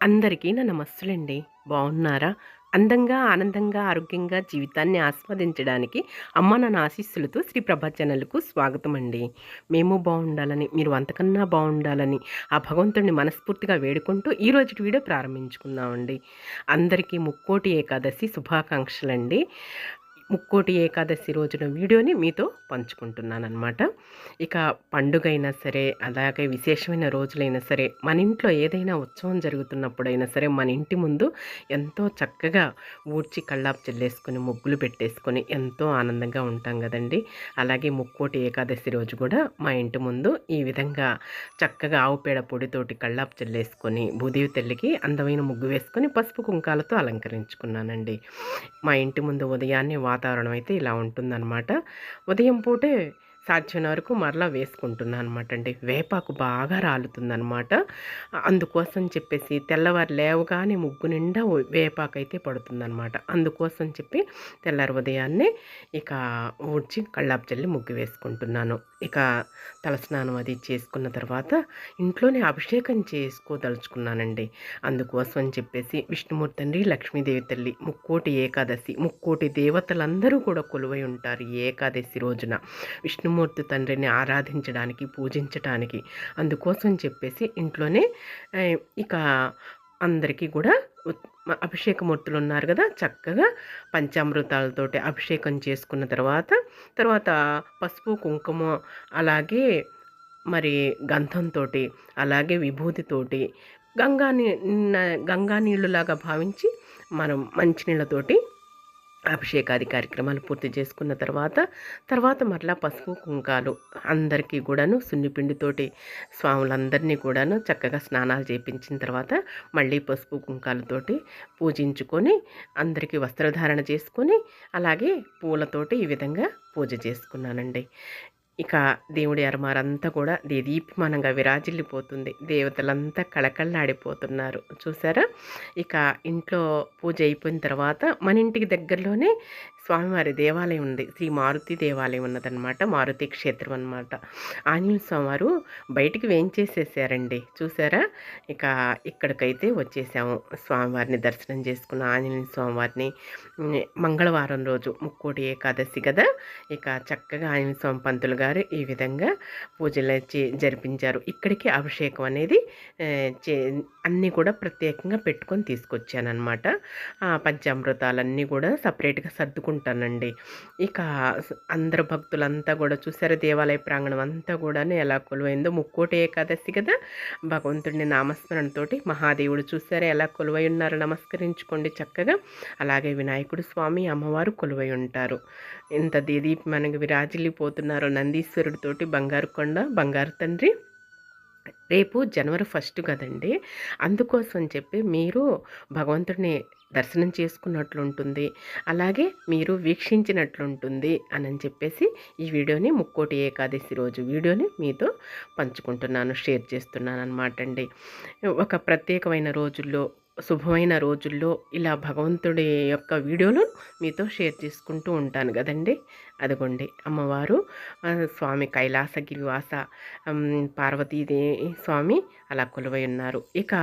అందరికీ నా నమస్సులండి. బాగున్నారా అందంగా ఆనందంగా ఆరోగ్యంగా జీవితాన్ని ఆస్వాదించడానికి అమ్మ నన్న ఆశీస్సులతో శ్రీ ప్రభాచనలకు స్వాగతం అండి మేము బాగుండాలని మీరు అంతకన్నా బాగుండాలని ఆ భగవంతుడిని మనస్ఫూర్తిగా వేడుకుంటూ ఈరోజు వీడియో ప్రారంభించుకున్నామండి అందరికీ ముక్కోటి ఏకాదశి శుభాకాంక్షలండి. ముక్కోటి ఏకాదశి రోజున వీడియోని మీతో పంచుకుంటున్నాను అనమాట ఇక పండుగైనా సరే అలాగే విశేషమైన రోజులైనా సరే మన ఇంట్లో ఏదైనా ఉత్సవం జరుగుతున్నప్పుడైనా సరే మన ఇంటి ముందు ఎంతో చక్కగా ఊడ్చి కళ్ళాపు చెల్లేసుకొని ముగ్గులు పెట్టేసుకొని ఎంతో ఆనందంగా ఉంటాం కదండి. అలాగే ముక్కోటి ఏకాదశి రోజు కూడా మా ఇంటి ముందు ఈ విధంగా చక్కగా ఆవు పేడ పొడితోటి కళ్ళాపు చెల్లేసుకొని భూదేవి తల్లికి అందమైన ముగ్గు వేసుకొని పసుపు కుంకాలతో అలంకరించుకున్నానండి. మా ఇంటి ముందు ఉదయాన్నే వాతావరణం అయితే ఇలా ఉంటుందన్నమాట. ఉదయం పూటే సాధ్యమైన వరకు మరలా వేసుకుంటున్నాను అనమాట అండి వేపాకు బాగా రాలుతుందనమాట అందుకోసం చెప్పేసి తెల్లవారు లేవగానే ముగ్గు నిండా వేపాకు అయితే పడుతుందనమాట అందుకోసం చెప్పి తెల్లారి ఉదయాన్నే ఇక ఊడ్చి కళ్ళాపు చల్లి ముగ్గు వేసుకుంటున్నాను. ఇక తలస్నానం అది చేసుకున్న తర్వాత ఇంట్లోనే అభిషేకం చేసుకోదలుచుకున్నానండి. అందుకోసం చెప్పేసి విష్ణుమూర్తి తండ్రి లక్ష్మీదేవి తల్లి ముక్కోటి ఏకాదశి ముక్కోటి దేవతలందరూ కూడా కొలువై ఉంటారు ఏకాదశి రోజున. విష్ణుమూర్తి తండ్రిని ఆరాధించడానికి పూజించడానికి అందుకోసం చెప్పేసి ఇంట్లోనే ఇక అందరికీ కూడా అభిషేకమూర్తులు ఉన్నారు కదా చక్కగా పంచామృతాలతోటి అభిషేకం చేసుకున్న తర్వాత తర్వాత పసుపు కుంకుమ అలాగే మరి గంధంతో అలాగే విభూతితోటి గంగా నీ గంగా నీళ్ళులాగా భావించి మనం మంచినీళ్ళతోటి అభిషేకాది కార్యక్రమాలు పూర్తి చేసుకున్న తర్వాత తర్వాత మరలా పసుపు కుంకాలు అందరికీ కూడాను సున్నిపిండితోటి స్వాములందరినీ కూడాను చక్కగా స్నానాలు చేయించిన తర్వాత మళ్ళీ పసుపు కుంకాలతోటి పూజించుకొని అందరికీ వస్త్రధారణ చేసుకొని అలాగే పూలతోటి ఈ విధంగా పూజ చేసుకున్నానండి. ఇక దేవుడి అరమారంతా కూడా దీదీప్యమానంగా విరాజిల్లిపోతుంది. దేవతలంతా కళకళలాడిపోతున్నారు. చూసారా? ఇక ఇంట్లో పూజ అయిపోయిన తర్వాత మన ఇంటికి దగ్గరలోనే స్వామివారి దేవాలయం ఉంది. శ్రీ మారుతి దేవాలయం ఉన్నదనమాట మారుతి క్షేత్రం అనమాట ఆంజనేయ స్వామివారు బయటికి వేయించేసేసారండి. చూసారా? ఇక ఇక్కడికైతే వచ్చేసాము. స్వామివారిని దర్శనం చేసుకున్న ఆంజనేయ స్వామివారిని. మంగళవారం రోజు ముక్కోటి ఏకాదశి కదా? ఇక చక్కగా ఆంజనేయ స్వామి పంతులు గారు ఈ విధంగా పూజలు జరిపించారు. ఇక్కడికి అభిషేకం అనేది అన్నీ కూడా ప్రత్యేకంగా పెట్టుకొని తీసుకొచ్చానమాట పంచామృతాలన్నీ కూడా సపరేట్గా సర్దుకుంటూ ఉంటానండి ఇక అందరు భక్తులంతా కూడా చూసారా దేవాలయ ప్రాంగణం అంతా కూడా ఎలా కొలువైందో. ముక్కోటి ఏకాదశి కదా భగవంతుడిని నామస్మరణతోటి మహాదేవుడు చూసారా ఎలా కొలువై ఉన్నారో నమస్కరించుకోండి చక్కగా. అలాగే వినాయకుడు స్వామి అమ్మవారు కొలువై ఉంటారు. ఇంత దీదీప్ మనకి విరాజిల్లిపోతున్నారు నందీశ్వరుడితోటి బంగారు కొండ బంగారు తండ్రి. రేపు జనవరి ఫస్ట్ కదండి. అందుకోసం చెప్పి మీరు భగవంతుడిని దర్శనం చేసుకున్నట్లుంటుంది. అలాగే మీరు వీక్షించినట్లుంటుంది అని చెప్పేసి ఈ వీడియోని ముక్కోటి ఏకాదశి రోజు వీడియోని మీతో పంచుకుంటున్నాను షేర్ చేస్తున్నాను అనమాట అండి ఒక ప్రత్యేకమైన రోజుల్లో శుభమైన రోజుల్లో ఇలా భగవంతుడి యొక్క వీడియోలు మీతో షేర్ చేసుకుంటూ ఉంటాను కదండి. అదిగోండి అమ్మవారు స్వామి కైలాసగిరివాస పార్వతీదే స్వామి అలా కొలువై ఉన్నారు. ఇక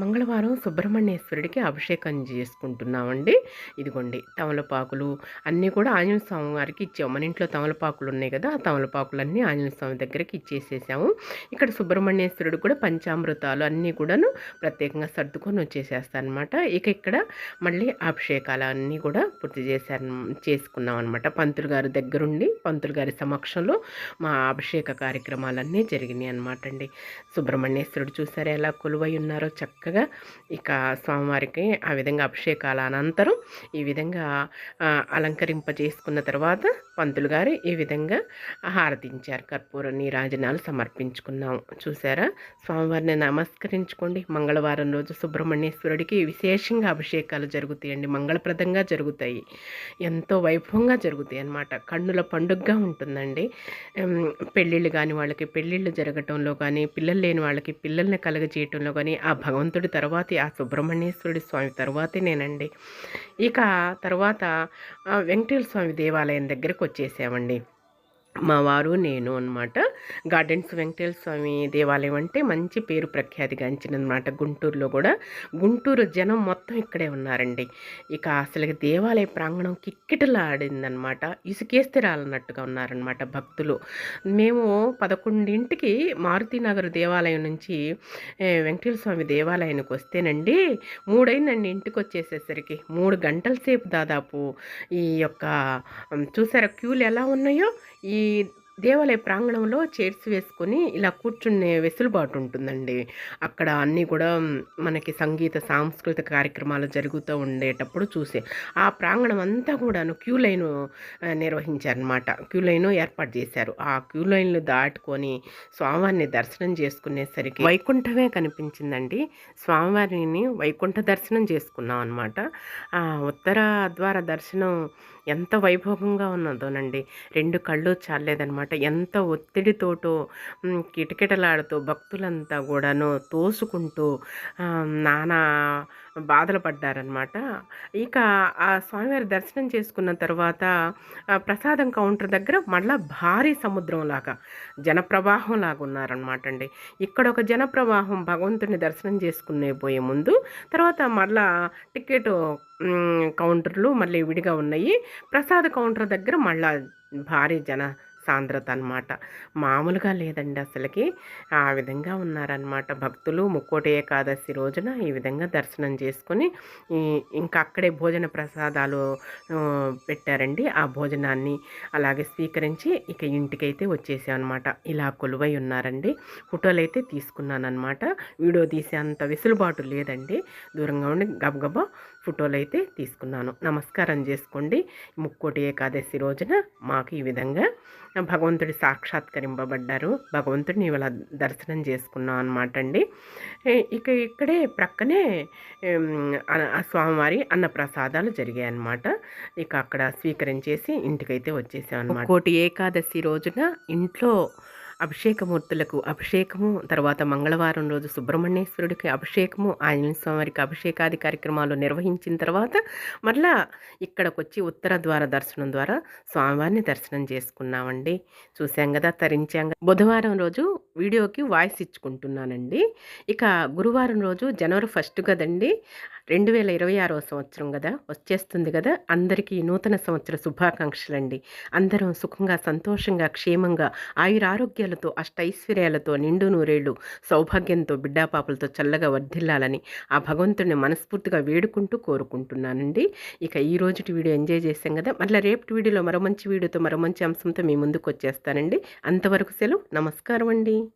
మంగళవారం సుబ్రహ్మణ్యేశ్వరుడికి అభిషేకం చేసుకుంటున్నామండి. ఇదిగోండి తమలపాకులు అన్నీ కూడా ఆంజనేయ స్వామి వారికి ఇచ్చాము. మన ఇంట్లో తమలపాకులు ఉన్నాయి కదా ఆ తమలపాకులన్నీ ఆంజనేయ స్వామి దగ్గరికి ఇచ్చేసేసాము. ఇక్కడ సుబ్రహ్మణ్యేశ్వరుడు కూడా పంచామృతాలు అన్నీ కూడాను ప్రత్యేకంగా సర్దుకొని వచ్చేసేస్తానమాట ఇక ఇక్కడ మళ్ళీ అభిషేకాలు అన్నీ కూడా పూర్తి చేశారు చేసుకున్నాం అనమాట పంతులు గారు దగ్గరుండి పంతులు గారి సమక్షంలో మా అభిషేక కార్యక్రమాలన్నీ జరిగినాయి అనమాట అండి సుబ్రహ్మణ్యేశ్వరుడు చూసారా ఎలా కొలువై ఉన్నారో చక్కగా ఇక స్వామివారికి ఆ విధంగా అభిషేకాల అనంతరం ఈ విధంగా అలంకరింప చేసుకున్న తర్వాత పంతులు గారు ఈ విధంగా హారతించారు కర్పూర నీరాజనాలు సమర్పించుకున్నాం. చూసారా స్వామివారిని నమస్కరించుకోండి. మంగళవారం రోజు సుబ్రహ్మణ్యేశ్వరుడికి విశేషంగా అభిషేకాలు జరుగుతాయండి. మంగళప్రదంగా జరుగుతాయి. ఎంతో వైభవంగా జరుగుతాయి అన్నమాట. కన్నుల పండుగగా ఉంటుందండి. పెళ్ళిళ్ళు కానీ వాళ్ళకి పెళ్ళిళ్ళు జరగటంలో కానీ పిల్లలు లేని వాళ్ళకి పిల్లల్ని కలగజేయటంలో కానీ ఆ భగవంతుడి తర్వాతే ఆ సుబ్రహ్మణ్యేశ్వరుడి స్వామి తర్వాతే నేనండి ఇక తర్వాత వెంకటేశ్వర స్వామి దేవాలయం దగ్గరకు వచ్చేసామండి. మా వారు నేను అనమాట గార్డెన్స్ వెంకటేశ్వర స్వామి దేవాలయం అంటే మంచి పేరు ప్రఖ్యాతిగాంచినమాట గుంటూరులో కూడా. గుంటూరు జనం మొత్తం ఇక్కడే ఉన్నారండి. ఇక అసలు దేవాలయ ప్రాంగణం కిక్కిటలాడిందనమాట. ఇసుకేస్తే రాలన్నట్టుగా ఉన్నారనమాట భక్తులు. మేము పదకొండింటికి మారుతినగర్ దేవాలయం నుంచి వెంకటేశ్వర స్వామి దేవాలయానికి వస్తేనండి మూడైందండి ఇంటికి వచ్చేసేసరికి మూడు గంటల సేపు దాదాపు ఈ యొక్క చూసారా క్యూలు ఎలా ఉన్నాయో? ఈ దేవాలయ ప్రాంగణంలో చైర్స్ వేసుకొని ఇలా కూర్చునే వెసులుబాటు ఉంటుందండి. అక్కడ అన్నీ కూడా మనకి సంగీత సాంస్కృతిక కార్యక్రమాలు జరుగుతూ ఉండేటప్పుడు చూసే. ఆ ప్రాంగణం అంతా కూడాను క్యూ లైన్ నిర్వహించారనమాట క్యూ లైన్ ఏర్పాటు చేశారు. ఆ క్యూ లైన్లు దాటుకొని స్వామివారిని దర్శనం చేసుకునేసరికి వైకుంఠమే కనిపించిందండి. స్వామివారిని వైకుంఠ దర్శనం చేసుకున్నాం అనమాట ఉత్తర ద్వార దర్శనం ఎంత వైభోగంగా ఉన్నదోనండి. రెండు కళ్ళు చాలేదనమాట ఎంత ఒత్తిడితోటో కిటకిటలాడుతూ భక్తులంతా కూడాను తోసుకుంటూ నానా బాధలు పడ్డారనమాట ఇక ఆ స్వామివారి దర్శనం చేసుకున్న తర్వాత ప్రసాదం కౌంటర్ దగ్గర మళ్ళా భారీ సముద్రం లాగా జనప్రవాహం లాగా ఉన్నారనమాట అండి ఇక్కడ ఒక జనప్రవాహం భగవంతుని దర్శనం చేసుకునే పోయే ముందు తర్వాత మళ్ళా టికెట్ కౌంటర్లు మళ్ళీ విడిగా ఉన్నాయి. ప్రసాద కౌంటర్ దగ్గర మళ్ళా భారీ జన సాంద్రత అనమాట మామూలుగా లేదండి అసలుకి. ఆ విధంగా ఉన్నారనమాట భక్తులు ముక్కోటి ఏకాదశి రోజున ఈ విధంగా దర్శనం చేసుకొని ఇంకా అక్కడే భోజన ప్రసాదాలు పెట్టారండి. ఆ భోజనాన్ని అలాగే స్వీకరించి ఇక ఇంటికైతే వచ్చేసామన్నమాట. ఇలా కొలువై ఉన్నారండి. ఫోటోలు అయితే తీసుకున్నానమాట వీడియో తీసే అంత వెసులుబాటు లేదండి. దూరంగా ఉండి గబగబా ఫోటోలు అయితే తీసుకున్నాను. నమస్కారం చేసుకోండి. ముక్కోటి ఏకాదశి రోజున మాకు ఈ విధంగా భగవంతుడి సాక్షాత్కరింపబడ్డారు. భగవంతుడిని ఇవాళ దర్శనం చేసుకున్నాం అనమాట అండి ఇక ఇక్కడే ప్రక్కనే స్వామివారి అన్న ప్రసాదాలు జరిగాయి అనమాట ఇక అక్కడ స్వీకరించేసి ఇంటికైతే వచ్చేసాం అనమాట కోటి ఏకాదశి రోజున ఇంట్లో అభిషేకమూర్తులకు అభిషేకము తర్వాత మంగళవారం రోజు సుబ్రహ్మణ్యేశ్వరుడికి అభిషేకము ఆంజనేయ స్వామివారికి అభిషేకాది కార్యక్రమాలు నిర్వహించిన తర్వాత మరలా ఇక్కడికి వచ్చి ఉత్తర ద్వార దర్శనం ద్వారా స్వామివారిని దర్శనం చేసుకున్నామండి. చూసాం కదా తరించాం బుధవారం రోజు వీడియోకి వాయిస్ ఇచ్చుకుంటున్నానండి. ఇక గురువారం రోజు జనవరి ఫస్ట్ కదండి రెండు వేల ఇరవై ఆరవ సంవత్సరం కదా వచ్చేస్తుంది కదా అందరికీ నూతన సంవత్సర శుభాకాంక్షలండి. అందరం సుఖంగా సంతోషంగా క్షేమంగా ఆయురారోగ్యాలతో అష్టైశ్వర్యాలతో నిండు నూరేళ్ళు సౌభాగ్యంతో బిడ్డాపాపలతో చల్లగా వర్ధిల్లాలని ఆ భగవంతుడిని మనస్ఫూర్తిగా వేడుకుంటూ కోరుకుంటున్నానండి. ఇక ఈ రోజుటి వీడియో ఎంజాయ్ చేసాం కదా మళ్ళీ రేపటి వీడియోలో మరో మంచి వీడియోతో మరో మంచి అంశంతో మీ ముందుకు వచ్చేస్తానండి అంతవరకు సెలవు నమస్కారం అండి